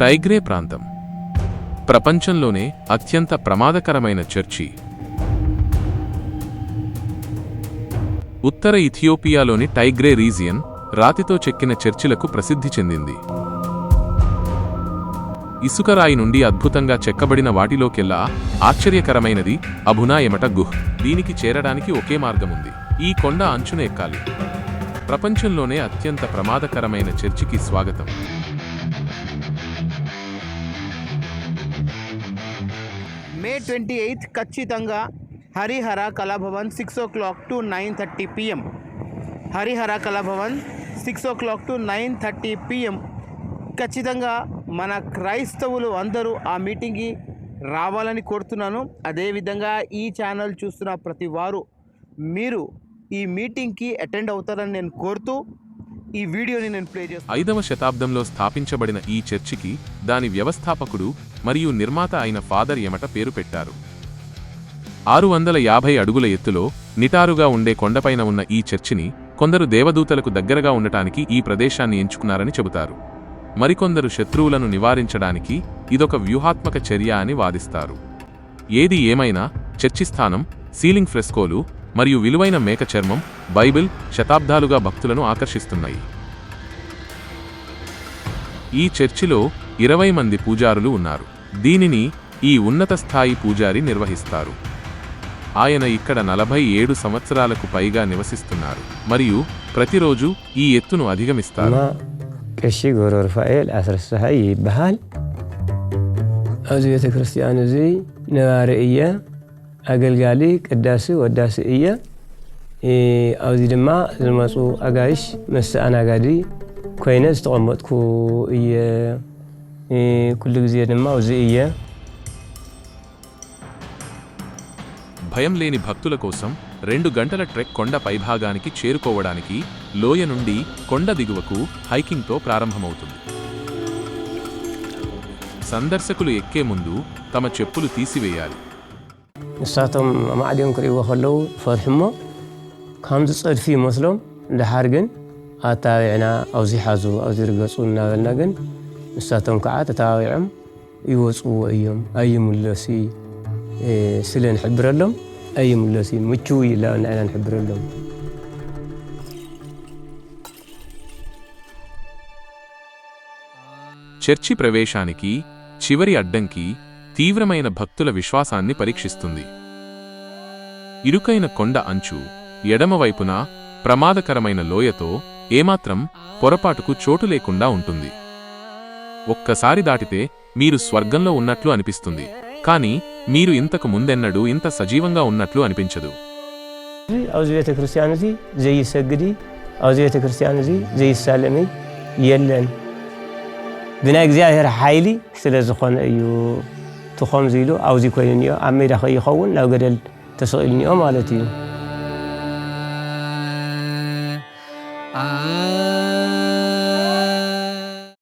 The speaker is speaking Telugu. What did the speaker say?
టైగ్రే ప్రాంతం. ప్రపంచంలోనే అత్యంత ప్రమాదకరమైన చర్చి. ఉత్తర ఇథియోపియాలోని టైగ్రే రీజియన్ రాతితో చెక్కిన చర్చిలకు ప్రసిద్ధి చెందింది. ఇసుకరాయి నుండి అద్భుతంగా చెక్కబడిన వాటిలోకెల్లా ఆశ్చర్యకరమైనది అభునా ఎమట గుహ్. దీనికి చేరడానికి ఒకే మార్గముంది. ఈ కొండ అంచున ఎక్కాలి. ప్రపంచంలోనే అత్యంత ప్రమాదకరమైన చర్చికి స్వాగతం. మే ట్వంటీ ఎయిత్ ఖచ్చితంగా Harihara Kalabhavan six o'clock to nine thirty PM. Harihara Kalabhavan six o'clock to nine thirty PM. ఖచ్చితంగా మన క్రైస్తవులు అందరూ ఆ మీటింగ్కి రావాలని కోరుతున్నాను. అదేవిధంగా ఈ ఛానల్ చూస్తున్న ప్రతి వారు మీరు ఈ మీటింగ్కి అటెండ్ అవుతారని నేను కోరుతూ ఈ వీడియోని నేను ప్లే చేస్తాను ఐదవ శతాబ్దంలో స్థాపించబడిన ఈ చర్చికి దాని వ్యవస్థాపకుడు మరియు నిర్మాత అయిన ఫాదర్ ఎమట పేరు పెట్టారు. ఆరు వందల యాభై అడుగుల ఎత్తులో నిటారుగా ఉండే కొండపైన ఉన్న ఈ చర్చిని కొందరు దేవదూతలకు దగ్గరగా ఉండటానికి ఈ ప్రదేశాన్ని ఎంచుకున్నారని చెబుతారు. మరికొందరు శత్రువులను నివారించడానికి ఇదొక వ్యూహాత్మక చర్య అని వాదిస్తారు. ఏది ఏమైనా చర్చి స్థానం సీలింగ్ ఫ్రెస్కోలు మరియు విలువైన మేక చర్మం బైబిల్ శతాబ్దాలుగా భక్తులను ఆకర్షిస్తున్నాయి ఈ చర్చిలో ఇరవై మంది పూజారులు ఉన్నారు దీనిని ఈ ఉన్నత స్థాయి పూజారి నిర్వహిస్తారు ఆయన ఇక్కడ నలభై ఏడు సంవత్సరాలకు పైగా నివసిస్తున్నారు మరియు ప్రతిరోజు ఈ ఎత్తును అధిగమిస్తారు ما ቀሺ ገብረ ሩፋኤል ኣስረሳሓይ ይበሃል ኣብዚ ቤተ ክርስቲያን እዚ ነባሪ እየ ኣገልጋሊ ቅዳሲ ወዳሲ እየ እ ኣብዚ ድማ ዝመፁ ኣጋይሽ መስተኣናጋዲ ኮይነ ዝተቐመጥኩ እየ እ ኩሉ ግዜ ድማ ኣብዚ እየ భయం లేని భక్తుల కోసం రెండు గంటల ట్రెక్ కొండ పైభాగానికి చేరుకోవడానికి లోయ నుండి కొండ దిగువకు హైకింగ్తో ప్రారంభమవుతుంది సందర్శకులు ఎక్కే ముందు తమ చెప్పులు తీసివేయాలి ንሳቶም ማዕድዮም ክርእይዎ ከለዉ ፈርሕሞ ከምዚ ፀድፊ ይመስሎም እንድሓር ግን ኣታቢዕና ኣብዚ ሓዙ ኣብዚ ርገፁ እናበልና ግን ንሳቶም ከዓ ተታባቢዖም ይወፅዎ እዮም ኣይምለሲ ስለ ንሕብረሎም ኣይምለሲ ምችው ኢላ ንዕና ንሕብረሎም చర్చి ప్రవేశానికి చివరి అడ్డంకి తీవ్రమైన భక్తుల విశ్వాసాన్ని పరీక్షిస్తుంది ఇరుకైన కొండ అంచు ఎడమవైపున ప్రమాదకరమైన లోయతో ఏమాత్రం పొరపాటుకు చోటు లేకుండా ఉంటుంది ఒక్కసారి దాటితే మీరు స్వర్గంలో ఉన్నట్లు అనిపిస్తుంది కానీ మీరు ఇంతకు ముందెన్నడూ ఇంత సజీవంగా ఉన్నట్లు అనిపించదు ኣብዚ ቤተ ክርስቲያን እዚ ዘይሰግዲ ኣብዚ ቤተ ክርስቲያን እዚ ዘይሳለሚ የለን ብናይ እግዚኣብሔር ሓይሊ ስለ ዝኾነ እዩ እቲ ከምዚ ኢሉ ኣብዚ ኮይኑ እኒኦ ኣብ ሜዳ ከይኸውን ናብ ገደል ተሰቂሉ እኒኦ ማለት እዩ 啊。